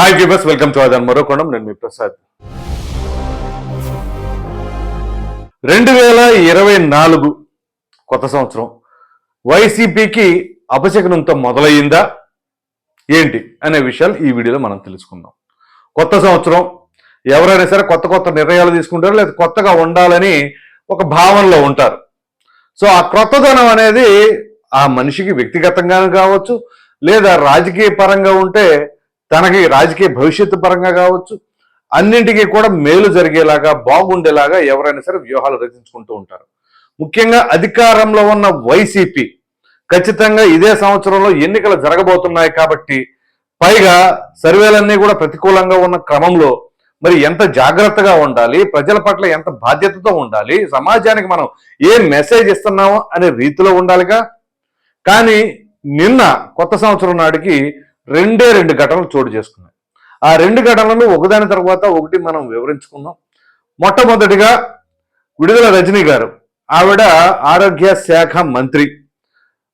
Hi viewers welcome to అదన్ కోణం నేను మీ ప్రసాద్ రెండు వేల ఇరవై నాలుగు కొత్త సంవత్సరం. వైసీపీకి అపశకనంతో మొదలయ్యిందా? ఏంటి అనే విషయాలు ఈ వీడియోలో మనం తెలుసుకుందాం. కొత్త సంవత్సరం. ఎవరైనా సరే కొత్త కొత్త నిర్ణయాలు తీసుకుంటారు లేదా కొత్తగా ఉండాలని ఒక భావనలో ఉంటారు. సో ఆ కొత్తదనం అనేది ఆ మనిషికి వ్యక్తిగతంగానూ కావచ్చు లేదా రాజకీయ పరంగా ఉంటే తనకి రాజకీయ భవిష్యత్తు పరంగా కావచ్చు అన్నింటికీ కూడా మేలు జరిగేలాగా బాగుండేలాగా ఎవరైనా సరే వ్యూహాలు రచించుకుంటూ ఉంటారు. ముఖ్యంగా అధికారంలో ఉన్న వైసీపీ ఖచ్చితంగా ఇదే సంవత్సరంలో ఎన్నికలు జరగబోతున్నాయి కాబట్టి పైగా సర్వేలన్నీ కూడా ప్రతికూలంగా ఉన్న క్రమంలో మరి ఎంత జాగ్రత్తగా ఉండాలి ప్రజల పట్ల ఎంత బాధ్యతతో ఉండాలి సమాజానికి మనం ఏ మెసేజ్ ఇస్తున్నామో అనే రీతిలో ఉండాలిగా. కానీ నిన్న కొత్త సంవత్సరం నాటికి రెండే రెండు ఘటనలు చోటు చేసుకున్నాయి. ఆ రెండు ఘటనలు ఒకదాని తర్వాత ఒకటి మనం వివరించుకుందాం. మొట్టమొదటిగా విడుదల రజనీ గారు ఆవిడ ఆరోగ్య శాఖ మంత్రి.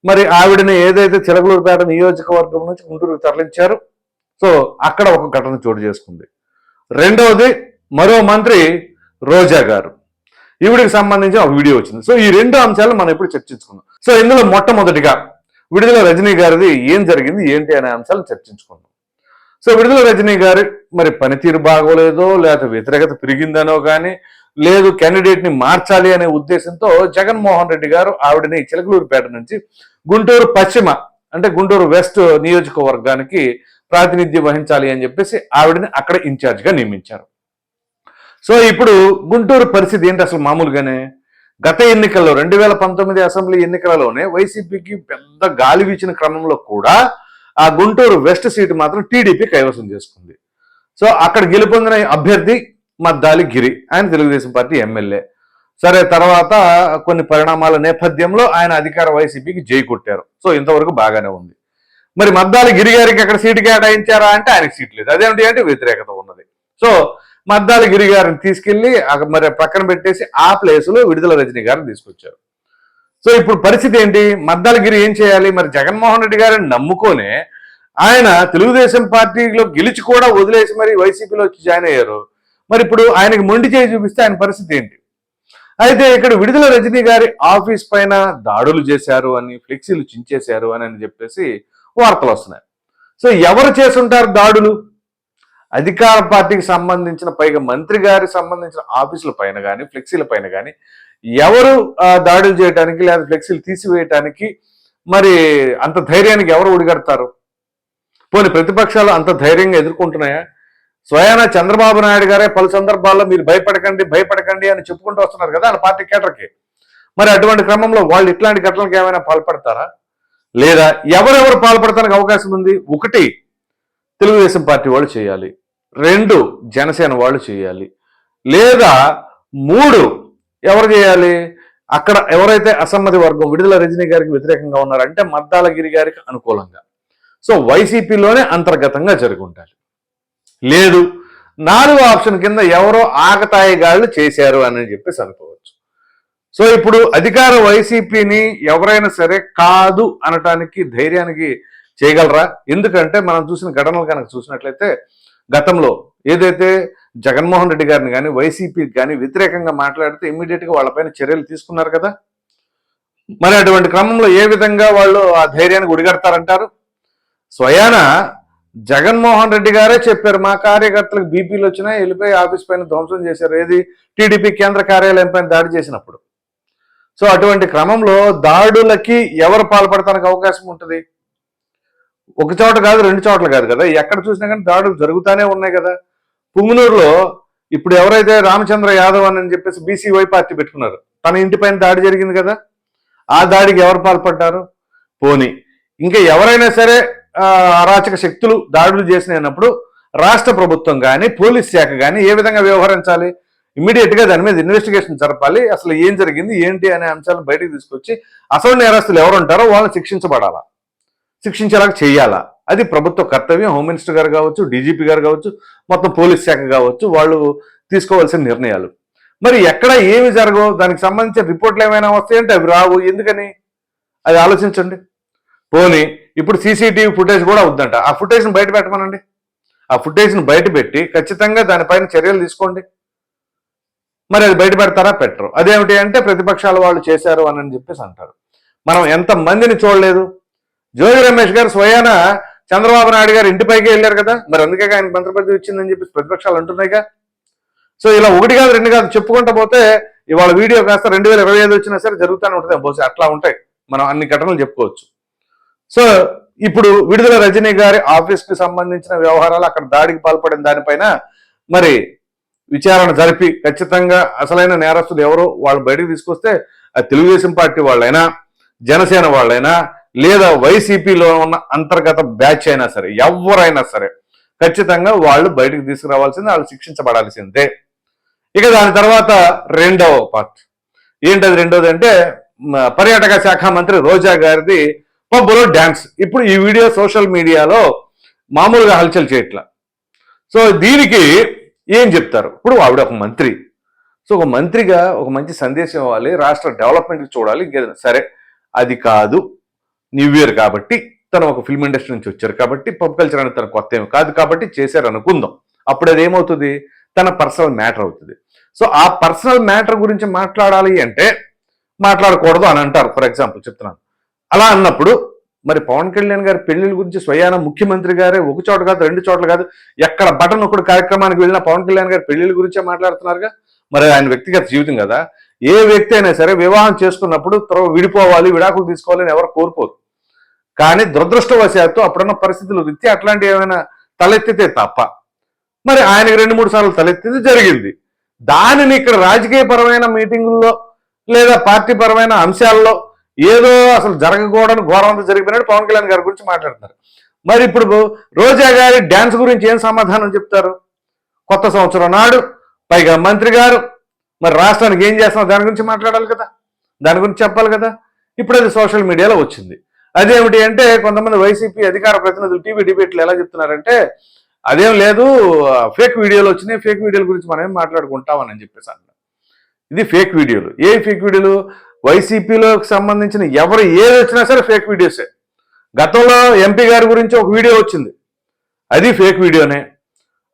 మరి ఆవిడని ఏదైతే చిలకలూరుపేట నియోజకవర్గం నుంచి గుంటూరుకు తరలించారు సో అక్కడ ఒక ఘటన చోటు చేసుకుంది. రెండవది మరో మంత్రి రోజా గారు. ఈవిడికి సంబంధించి ఒక వీడియో వచ్చింది. సో ఈ రెండు అంశాలు మనం ఇప్పుడు చర్చించుకుందాం. సో ఇందులో మొట్టమొదటిగా విడుదల రజనీ గారిది ఏం జరిగింది ఏంటి అనే అంశాలు చర్చించుకుందాం. సో విడుదల రజనీ గారి మరి పనితీరు బాగోలేదో లేకపోతే వ్యతిరేకత పెరిగిందనో కానీ లేదు క్యాండిడేట్ని మార్చాలి అనే ఉద్దేశంతో జగన్మోహన్ రెడ్డి గారు ఆవిడని చిలకలూరుపేట నుంచి గుంటూరు పశ్చిమ అంటే గుంటూరు వెస్ట్ నియోజకవర్గానికి ప్రాతినిధ్యం వహించాలి అని చెప్పేసి ఆవిడని అక్కడ ఇన్ఛార్జ్గా నియమించారు. సో ఇప్పుడు గుంటూరు పరిస్థితి ఏంటి అసలు మామూలుగానే? గత ఎన్నికల్లో రెండు వేల పంతొమ్మిది అసెంబ్లీ ఎన్నికలలోనే వైసీపీకి పెద్ద గాలి వీచిన క్రమంలో కూడా ఆ గుంటూరు వెస్ట్ సీటు మాత్రం టీడీపీ కైవసం చేసుకుంది. సో అక్కడ గెలుపొందిన అభ్యర్థి మద్దాలి గిరి. ఆయన తెలుగుదేశం పార్టీ ఎమ్మెల్యే. సరే తర్వాత కొన్ని పరిణామాల నేపథ్యంలో ఆయన అధికార వైసీపీకి జై కొట్టారు. సో ఇంతవరకు బాగానే ఉంది. మరి మద్దాలి గిరి గారికి అక్కడ సీటు కేటాయించారా అంటే ఆయనకి సీట్ లేదు. అదేమిటి అంటే వ్యతిరేకత ఉన్నది. సో మద్దాల గిరి గారిని తీసుకెళ్ళి అక్కడ మరి పక్కన పెట్టేసి ఆ ప్లేస్లో విడుదల రజనీ గారిని తీసుకొచ్చారు. సో ఇప్పుడు పరిస్థితి ఏంటి? మద్దాలగిరి ఏం చేయాలి? మరి జగన్మోహన్ రెడ్డి గారిని నమ్ముకొనే ఆయన తెలుగుదేశం పార్టీలో గెలిచి కూడా వదిలేసి మరి వైసీపీలో వచ్చి జాయిన్ అయ్యారు. మరి ఇప్పుడు ఆయనకి మొండి చేయి చూపిస్తే ఆయన పరిస్థితి ఏంటి? అయితే ఇక్కడ విడుదల రజనీ గారి ఆఫీస్ పైన దాడులు చేశారు అని ఫ్లెక్సీలు చించేశారు అని అని చెప్పేసి వార్తలు వస్తున్నాయి. సో ఎవరు చేసుంటారు దాడులు? అధికార పార్టీకి సంబంధించిన పైగా మంత్రి గారికి సంబంధించిన ఆఫీసుల పైన కానీ ఫ్లెక్సీల పైన కానీ ఎవరు దాడులు చేయడానికి లేదా ఫ్లెక్సీలు తీసివేయటానికి మరి అంత ధైర్యానికి ఎవరు ఉడిగడతారు పోనీ ప్రతిపక్షాలు అంత ధైర్యంగా ఎదుర్కొంటున్నాయా? స్వయాన చంద్రబాబు నాయుడు గారే పలు సందర్భాల్లో మీరు భయపడకండి భయపడకండి అని చెప్పుకుంటూ వస్తున్నారు కదా వాళ్ళ పార్టీ కేటర్కి మరి అటువంటి క్రమంలో వాళ్ళు ఇట్లాంటి ఘటనలకు ఏమైనా పాల్పడతారా? లేదా ఎవరెవరు పాల్పడటానికి అవకాశం ఉంది? ఒకటి తెలుగుదేశం పార్టీ వాళ్ళు చేయాలి. రెండు జనసేన వాళ్ళు చేయాలి. లేదా మూడు ఎవరు చేయాలి? అక్కడ ఎవరైతే అసమ్మతి వర్గం విడుదల రజనీ గారికి వ్యతిరేకంగా ఉన్నారంటే మద్దాలగిరి గారికి అనుకూలంగా. సో వైసీపీలోనే అంతర్గతంగా జరుగుంటారు లేదు నాలుగో ఆప్షన్ కింద ఎవరో ఆకతాయి గాళ్ళు చేశారు అని చెప్పేసి అనుకోవచ్చు సో ఇప్పుడు అధికార వైసీపీని ఎవరైనా సరే కాదు అనటానికి ధైర్యానికి చేయగలరా? ఎందుకంటే మనం చూసిన ఘటనలు కనుక చూసినట్లయితే గతంలో ఏదైతే జగన్మోహన్ రెడ్డి గారిని కానీ వైసీపీకి కానీ వ్యతిరేకంగా మాట్లాడితే ఇమ్మీడియట్గా వాళ్ళపైన చర్యలు తీసుకున్నారు కదా? మరి అటువంటి క్రమంలో ఏ విధంగా వాళ్ళు ఆ ధైర్యానికి ఉడిగడతారంటారు స్వయాన జగన్మోహన్ రెడ్డి గారే చెప్పారు మా కార్యకర్తలకు బీపీలు వచ్చినా వెళ్ళిపోయి ఆఫీస్ పైన ధ్వంసం చేశారు. ఏది? టీడీపీ కేంద్ర కార్యాలయం పైన దాడి చేసినప్పుడు. సో అటువంటి క్రమంలో దాడులకి ఎవరు పాల్పడటానికి అవకాశం ఉంటుంది? ఒక చోట కాదు రెండు చోట్ల కాదు కదా. ఎక్కడ చూసినా కానీ దాడులు జరుగుతూనే ఉన్నాయి కదా. పుంగనూరులో ఇప్పుడు ఎవరైతే రామచంద్ర యాదవ్ అని చెప్పేసి బీసీవై పార్టీ పెట్టుకున్నారు తన ఇంటిపైన దాడి జరిగింది కదా. ఆ దాడికి ఎవరు పాల్పడ్డారు? పోని. ఇంకా ఎవరైనా సరే అరాచక శక్తులు దాడులు చేసినప్పుడు రాష్ట్ర ప్రభుత్వం కానీ పోలీస్ శాఖ కానీ ఏ విధంగా వ్యవహరించాలి? ఇమీడియట్గా దాని మీద ఇన్వెస్టిగేషన్ జరపాలి. అసలు ఏం జరిగింది? ఏంటి? అనే అంశాలను బయటకు తీసుకొచ్చి అసలు నేరస్తులు ఎవరుంటారో వాళ్ళని శిక్షించబడాలా? శిక్షించేలాగా చేయాలా? అది ప్రభుత్వ కర్తవ్యం. హోమ్ మినిస్టర్ గారు కావచ్చు డీజీపీ గారు కావచ్చు మొత్తం పోలీస్ శాఖ కావచ్చు వాళ్ళు తీసుకోవాల్సిన నిర్ణయాలు. మరి ఎక్కడ ఏమి జరగవు? దానికి సంబంధించిన రిపోర్ట్లు ఏమైనా వస్తాయంటే అవి రావు. ఎందుకని? అది ఆలోచించండి. పోనీ ఇప్పుడు సీసీటీవీ ఫుటేజ్ కూడా వద్దంట ఆ ఫుటేజ్ని బయట పెట్టమనండి. ఆ ఫుటేజ్ని బయట పెట్టి ఖచ్చితంగా దానిపైన చర్యలు తీసుకోండి. మరి అది బయట పెడతారా? పెట్టరు. అదేమిటి అంటే ప్రతిపక్షాల వాళ్ళు చేశారు అని చెప్పేసి అంటారు. మనం ఎంత మందిని చూడలేదు? జోగి రమేష్ గారు స్వయాన చంద్రబాబు నాయుడు గారు ఇంటిపైకి వెళ్ళారు కదా. మరి అందుకే ఆయన మంత్రి పదవి వచ్చిందని చెప్పి ప్రతిపక్షాలు అంటున్నాయిగా. సో ఇలా ఒకటి కాదు రెండు కాదు చెప్పుకుంటా పోతే ఇవాళ వీడియో కాస్త రెండు వేల ఇరవై ఐదు వచ్చినా సరే జరుగుతూనే ఉంటుంది. బహుశా అట్లా ఉంటాయి. మనం అన్ని ఘటనలు చెప్పుకోవచ్చు. సో ఇప్పుడు విడుదల రజనీ గారి ఆఫీస్కి సంబంధించిన వ్యవహారాలు అక్కడ దాడికి పాల్పడిన దానిపైన మరి విచారణ జరిపి ఖచ్చితంగా అసలైన నేరస్తులు ఎవరో వాళ్ళు బయటకు తీసుకొస్తే తెలుగుదేశం పార్టీ వాళ్ళైనా జనసేన వాళ్ళైనా లేదా వైసీపీలో ఉన్న అంతర్గత బ్యాచ్ అయినా సరే ఎవరైనా సరే ఖచ్చితంగా వాళ్ళు బయటకు తీసుకురావాల్సిందే వాళ్ళు శిక్షించబడాల్సిందే. ఇక దాని తర్వాత రెండవ పార్ట్ ఏంటది రెండోది అంటే పర్యాటక శాఖ మంత్రి రోజా గారిది పబ్బులో డ్యాన్స్ ఇప్పుడు ఈ వీడియో సోషల్ మీడియాలో మామూలుగా హల్చల్ చేయట్ల. సో దీనికి ఏం చెప్తారు? ఇప్పుడు ఆవిడ ఒక మంత్రి. సో ఒక మంత్రిగా ఒక మంచి సందేశం ఇవ్వాలి రాష్ట్ర డెవలప్మెంట్ చూడాలి ఇంకేదైనా సరే. అది కాదు. న్యూ ఇయర్ కాబట్టి తను ఒక ఫిల్మ్ ఇండస్ట్రీ నుంచి వచ్చారు కాబట్టి పబ్ కల్చర్ అనేది తన కొత్త ఏమి కాదు కాబట్టి చేశారు అనుకుందాం. అప్పుడు అది ఏమవుతుంది? తన పర్సనల్ మ్యాటర్ అవుతుంది. సో ఆ పర్సనల్ మ్యాటర్ గురించి మాట్లాడాలి అంటే మాట్లాడకూడదు అని అంటారు. ఫర్ ఎగ్జాంపుల్ చెప్తున్నాను. అలా అన్నప్పుడు మరి పవన్ కళ్యాణ్ గారి పెళ్ళిళ్ళ గురించి స్వయాన ముఖ్యమంత్రి గారే ఒక చోట కాదు రెండు చోట్ల కాదు ఎక్కడ బటన్ ఒకటి కార్యక్రమానికి వెళ్ళినా పవన్ కళ్యాణ్ గారి పెళ్ళిళ్ళ గురించే మాట్లాడుతున్నారుగా? మరి ఆయన వ్యక్తిగత జీవితం కదా. ఏ వ్యక్తి అయినా సరే వివాహం చేసుకున్నప్పుడు త్వరగా విడిపోవాలి విడాకులు తీసుకోవాలని ఎవరు కోరుకోరు కానీ దురదృష్టవశాత్తు అప్పుడున్న పరిస్థితులు రీత్యా అట్లాంటివి ఏమైనా తలెత్తితే తప్ప. మరి ఆయనకి రెండు మూడు సార్లు తలెత్తింది జరిగింది. దానిని ఇక్కడ రాజకీయపరమైన మీటింగుల్లో లేదా పార్టీ పరమైన అంశాల్లో ఏదో అసలు జరగకూడని ఘోరంత జరిగిపోయినట్టు పవన్ కళ్యాణ్ గారి గురించి మాట్లాడుతున్నారు. మరి ఇప్పుడు రోజా గారి డ్యాన్స్ గురించి ఏం సమాధానం చెప్తారు? కొత్త సంవత్సరం నాడు పైగా మంత్రి గారు మరి రాష్ట్రానికి ఏం చేస్తున్నావు? దాని గురించి మాట్లాడాలి కదా. దాని గురించి చెప్పాలి కదా. ఇప్పుడు అది సోషల్ మీడియాలో వచ్చింది. అదేమిటి అంటే కొంతమంది వైసీపీ అధికార ప్రతినిధులు టీవీ డిబేట్లు ఎలా చెప్తున్నారంటే అదేం లేదు ఫేక్ వీడియోలు వచ్చినాయి. ఫేక్ వీడియోల గురించి మనం ఏం మాట్లాడుకుంటామని చెప్పేసి అన్నారు ఇది ఫేక్ వీడియోలు. ఏ ఫేక్ వీడియోలు? వైసీపీలోకి సంబంధించిన ఎవరు ఏది వచ్చినా సరే ఫేక్ వీడియోసే. గతంలో ఎంపీ గారి గురించి ఒక వీడియో వచ్చింది. అది ఫేక్ వీడియోనే.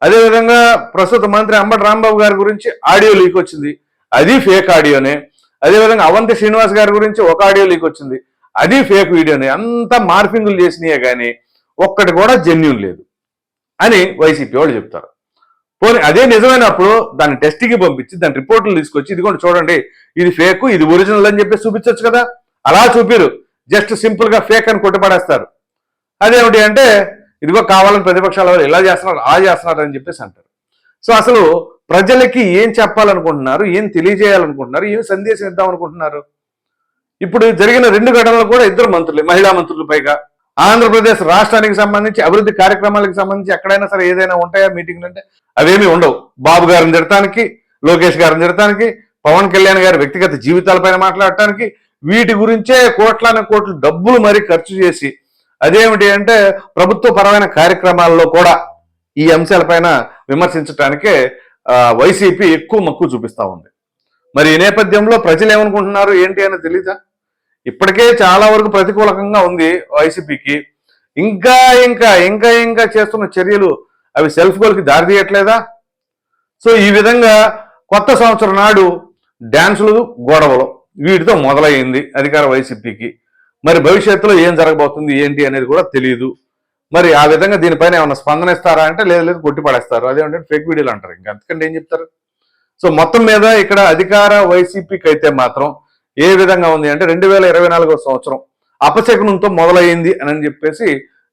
అదేవిధంగా ప్రస్తుత మంత్రి అంబటి రాంబాబు గారి గురించి ఆడియో లీక్ వచ్చింది. అది ఫేక్ ఆడియోనే. అదేవిధంగా అవంతి శ్రీనివాస్ గారి గురించి ఒక ఆడియో లీక్ వచ్చింది. అది ఫేక్ వీడియోనే. అంతా మార్పింగులు చేసినాయే కానీ ఒక్కటి కూడా జెన్యున్ లేదు అని వైసీపీ వాళ్ళు చెప్తారు. పోనీ అదే నిజమైనప్పుడు దాన్ని టెస్ట్కి పంపించి దాని రిపోర్టులు తీసుకొచ్చి ఇదిగోండి చూడండి ఇది ఫేక్ ఇది ఒరిజినల్ అని చెప్పి చూపించవచ్చు కదా. అలా చూపిరు. జస్ట్ సింపుల్గా ఫేక్ అని కొట్టుపడేస్తారు. అదేమిటి అంటే ఇదిగో కావాలని ప్రతిపక్షాల వాళ్ళు ఇలా చేస్తున్నారు అలా చేస్తున్నారు అని చెప్పేసి అంటారు. సో అసలు ప్రజలకి ఏం చెప్పాలనుకుంటున్నారు ఏం తెలియజేయాలనుకుంటున్నారు ఏం సందేశం ఇద్దాం అనుకుంటున్నారు? ఇప్పుడు జరిగిన రెండు ఘటనలు కూడా ఇద్దరు మంత్రులు మహిళా మంత్రులు పైగా. ఆంధ్రప్రదేశ్ రాష్ట్రానికి సంబంధించి అభివృద్ధి కార్యక్రమాలకు సంబంధించి ఎక్కడైనా సరే ఏదైనా ఉంటాయా? మీటింగ్లు అంటే అవేమీ ఉండవు. బాబు గారిని తిడటానికి లోకేష్ గారిని తిడటానికి పవన్ కళ్యాణ్ గారి వ్యక్తిగత జీవితాలపైన మాట్లాడటానికి వీటి గురించే కోట్లాన కోట్లు డబ్బులు మరి ఖర్చు చేసి అదేమిటి అంటే ప్రభుత్వ పరమైన కార్యక్రమాల్లో కూడా ఈ అంశాలపైన విమర్శించడానికే వైసీపీ ఎక్కువ మక్కువ చూపిస్తా ఉంది. మరి ఈ నేపథ్యంలో ప్రజలు ఏమనుకుంటున్నారు ఏంటి అని తెలీదా? ఇప్పటికే చాలా వరకు ప్రతికూలకంగా ఉంది వైసీపీకి. ఇంకా ఇంకా ఇంకా ఇంకా చేస్తున్న చర్యలు అవి సెల్ఫ్ గోల్కి దారి తీయట్లేదా? సో ఈ విధంగా కొత్త సంవత్సరం నాడు డ్యాన్సులు గొడవలు వీటితో మొదలైంది అధికార వైసీపీకి. మరి భవిష్యత్తులో ఏం జరగబోతుంది ఏంటి అనేది కూడా తెలియదు మరి ఆ విధంగా దీనిపైన ఏమైనా స్పందన ఇస్తారా అంటే లేదు లేదు కొట్టి పడేస్తారు. అదేమంటే ఫేక్ వీడియోలు అంటారు. ఇంకా అందుకంటే ఏం చెప్తారు? సో మొత్తం మీద ఇక్కడ అధికార వైసీపీకి అయితే మాత్రం ఏ విధంగా ఉంది అంటే రెండు వేల ఇరవై నాలుగో సంవత్సరం అపశకునంతో మొదలైంది అని చెప్పేసి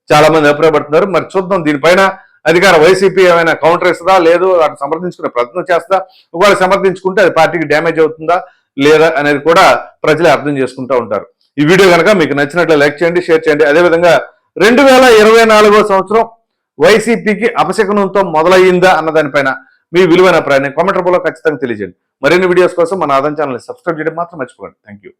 చాలా మంది అభిప్రాయపడుతున్నారు. మరి చూద్దాం దీనిపైన అధికార వైసీపీ ఏమైనా కౌంటర్ ఇస్తుందా లేదు వాటిని సమర్థించుకునే ప్రయత్నం చేస్తా ఒకవేళ సమర్థించుకుంటే అది పార్టీకి డ్యామేజ్ అవుతుందా? లేదా అనేది కూడా ప్రజలే అర్థం చేసుకుంటూ ఉంటారు. ఈ వీడియో కనుక మీకు నచ్చినట్లు లైక్ చేయండి షేర్ చేయండి. అదేవిధంగా రెండు వేల ఇరవై నాలుగో సంవత్సరం వైసీపీకి అపశకునంతో మొదలయ్యిందా అన్న దానిపైన మీ విలువైన ప్రయాణం కామెంట్ రూపంలో ఖచ్చితంగా తెలియజేయండి. మరిన్ని వీడియోస్ కోసం మన ఆదాయం ఛానల్ సబ్స్క్రైబ్ చేయడం మాత్రం మర్చిపోకండి. Thank you